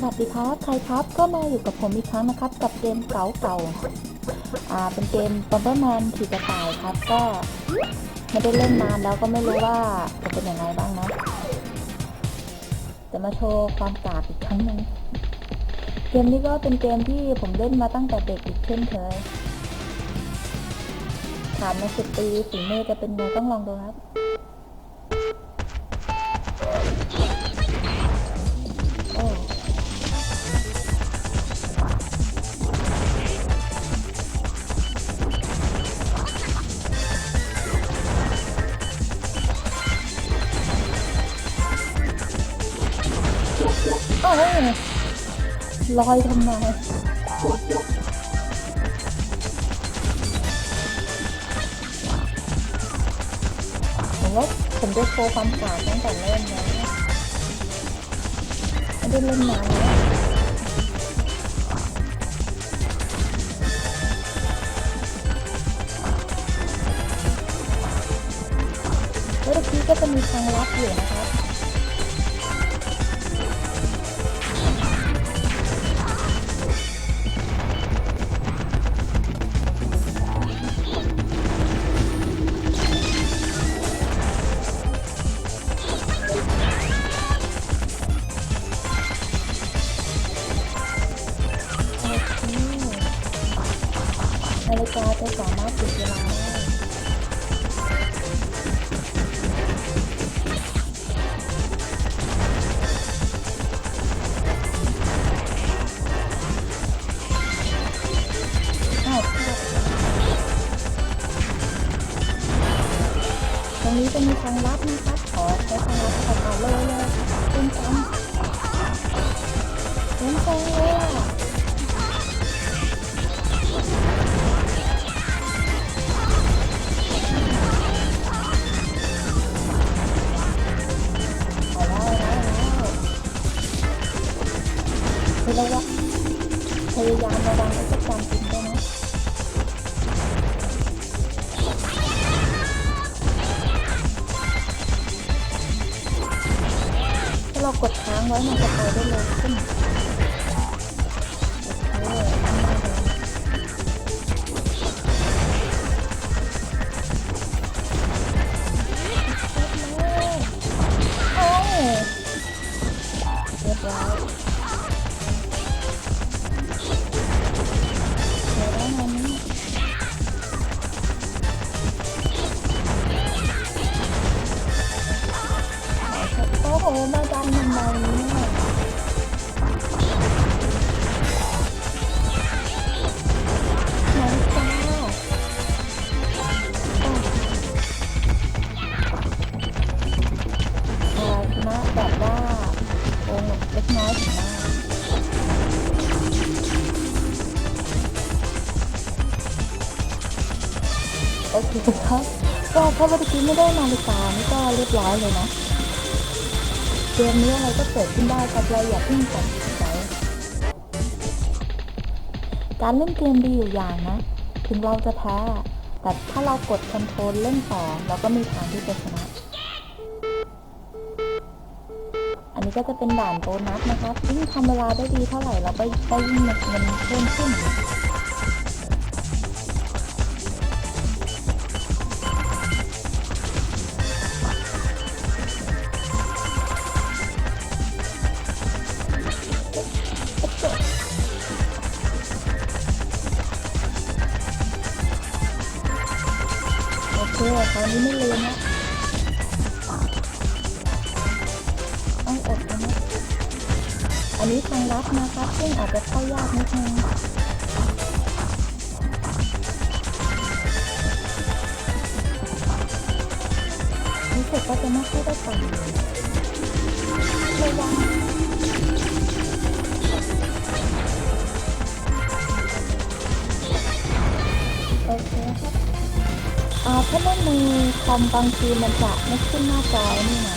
สวัสดีครับ ใครครับ ก็มาอยู่กับผมอีกครั้งนะครับ กับเกมเก่าๆอ่า เป็นเกม Bomberman ถีบกระต่ายครับ ก็ไม่ได้เล่นนานแล้วก็ไม่รู้ว่าจะเป็นยังไงบ้างนะ จะมาโชว์ความกากอีกครั้งหนึ่งเกมนี้ก็เป็นเกมที่ผมเล่นมาตั้งแต่เด็กอีกเช่นเคยผ่านมาสิบปีฝีมือจะเป็นไงต้องลองดูครับ ลอยทำไมผมว่าผมจะโชว์ความกากตั้งแต่เริ่มแล้วไม่ได้เล่นนานแล้วแล้วตะกี้ก็จะมีทางลับอยู่นะครับ เอาแล้วคือระ ก็ถ้าเมื่กี้ไม่ได้นาฬิกานี่ก็เรียบร้อยเลยนะเกมนี้อะไรก็เกิดขึ้นได้ครับเราอย่าเพิ่งสนใจการเล่นเกมดีอยู่อย่างนะ ถึงเราจะแพ้ แต่ถ้าเรากดคอนโทรลเล่นต่อเราก็มีทางที่จะชนะ อันนี้ก็จะเป็นด่านโบนัสนะครับยิ่งทำเวลาได้ดีเท่าไหร่เราก็ได้ยิ่งเงินเพิ่มขึ้น นี้ไม่ลืมนะต้องอดนะอันนี้ทางลัดนะครับซึ่งอาจจะเข้ายากนิดนึงรู้สึกว่าจะไม่ค่อยได้ปั่นระวังโอเคครับ อ่าถ้าเล่นในคอมบางทีมันจะไม่ขึ้นหน้าจอนี่นะ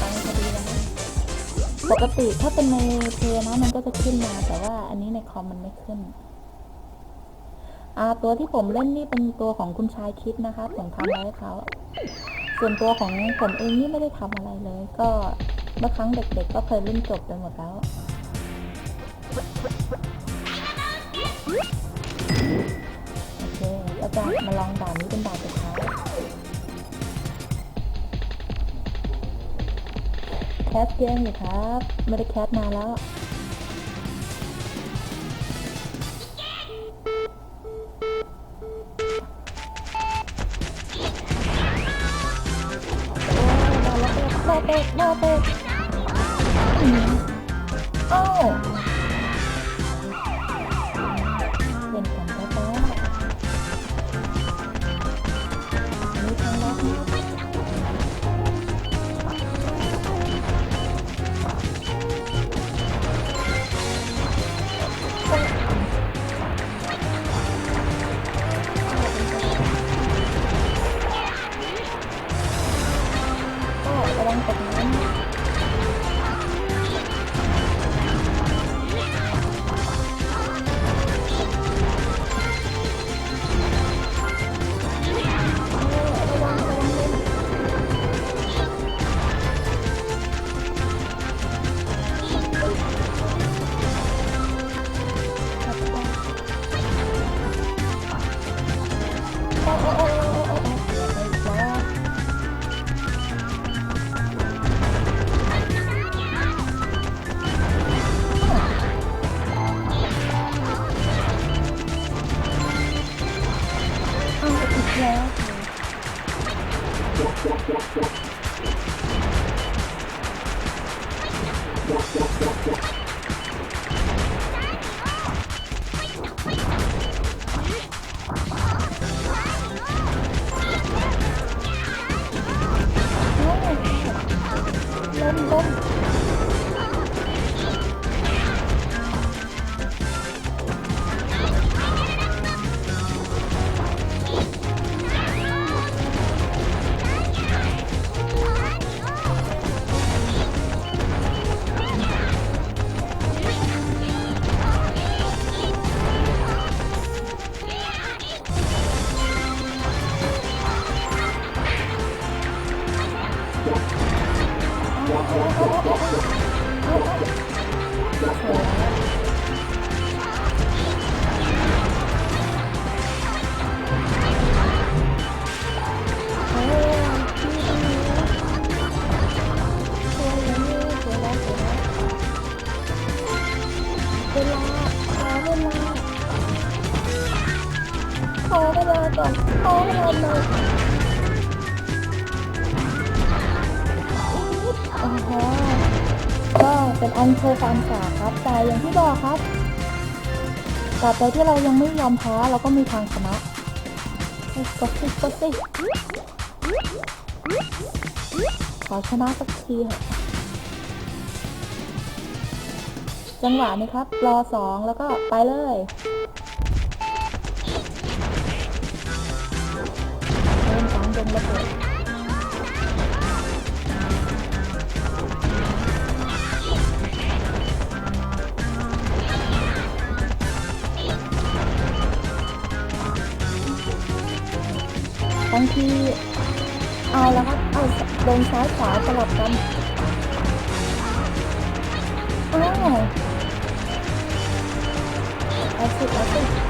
ฟังพอดีแล้วนะปกติถ้าเป็นในเพย์นะมันก็จะขึ้นมาแต่ว่าอันนี้ในคอมมันไม่ขึ้นอ่าตัวที่ผมเล่นนี่เป็นตัวของคุณชายคิดนะคะผมทำไว้ให้เขาส่วนตัวของผมเองนี่ไม่ได้ทำอะไรเลย ก็เมื่อครั้งเด็กๆก็เคยเล่นจบไปหมดแล้ว เคเราจะมาลองด่านนี้เป็นด่านสุดท้ายแคสเกมอยู่ครับ ไม่ได้แคสมาแล้ว ล้ม ก่อนขอเวลาหน่อยโอ้โหก็เป็นอันเคยความสาครับ แต่อย่างที่บอกครับตราบใดที่เรายังไม่ยอมแพ้เราก็มีทางชนะกดสิกดสิขอชนะสักทีเถอะจังหวะนี้ครับ รอสองแล้วก็ไปเลย เริ่มระเบิดบางทีเอาแล้วครับเอาลงซ้ายขวาสลับกันอ้าวเอาสิเอาสิ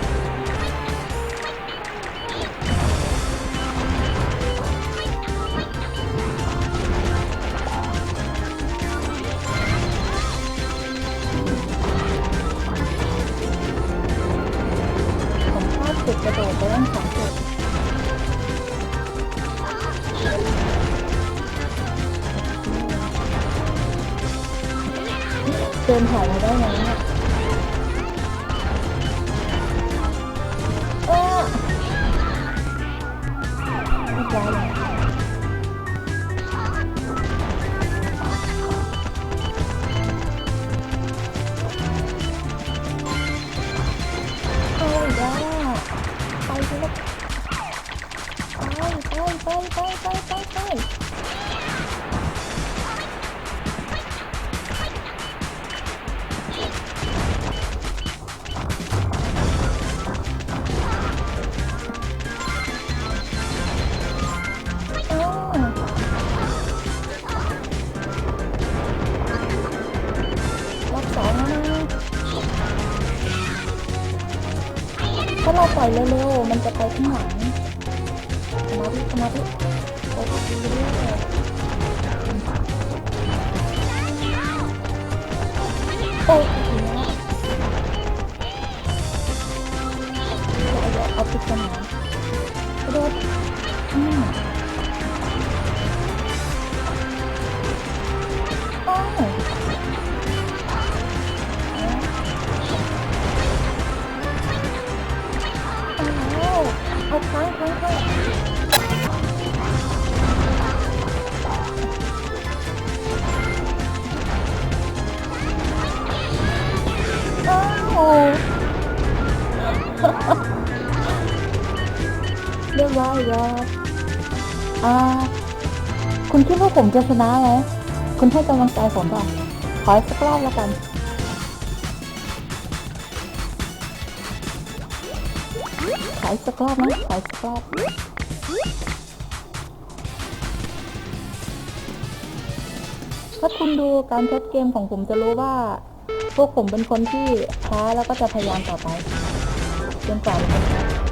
กระโดดไปทั้งสองจุดเดินผ่านมาได้ไหม ไปไปไปไปไปถ้าเราปล่อยเร็วๆ มันจะไปข้างหลัง สมาธิสมาธิ รียบร้อยครับอ่า คุณคิดว่าผมจะชนะไหมคุณให้กำลังใจผมป่ะขอสักรอบแล้วกัน ขอสักรอบนะขอสักรอบถ้าคุณดูการเซตเกมของผมจะรู้ว่า พวกผมเป็นคนที่แพ้แล้วก็จะพยายามต่อไปจนกว่าจะ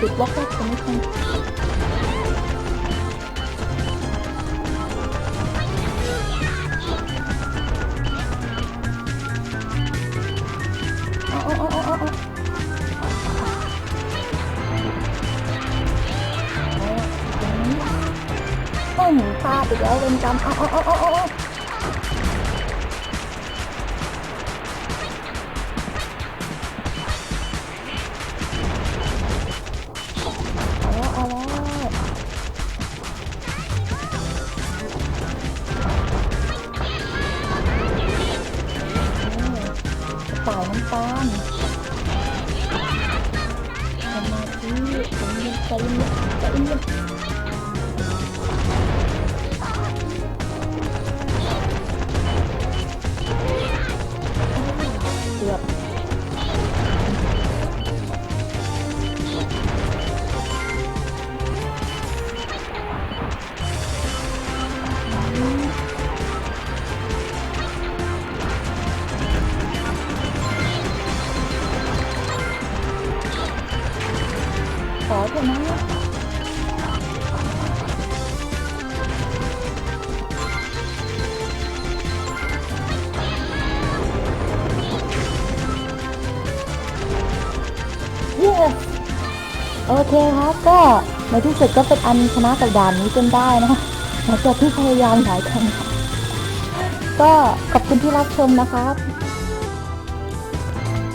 ติดบล็อกแรกจะไม่ทันเอาเอาเอาเอาเอาเอาอย่างนี้ต้องพลาดอีกแล้วเป็นกรรมเอาเอาเอาเอาเอาเอา เคครับก็ในที่สุดก็เป็นอันชนะกับด่านนี้จนได้นะคะหลังจากที่พยายามหลายครั้งก็ขอบคุณที่รับชมนะครับ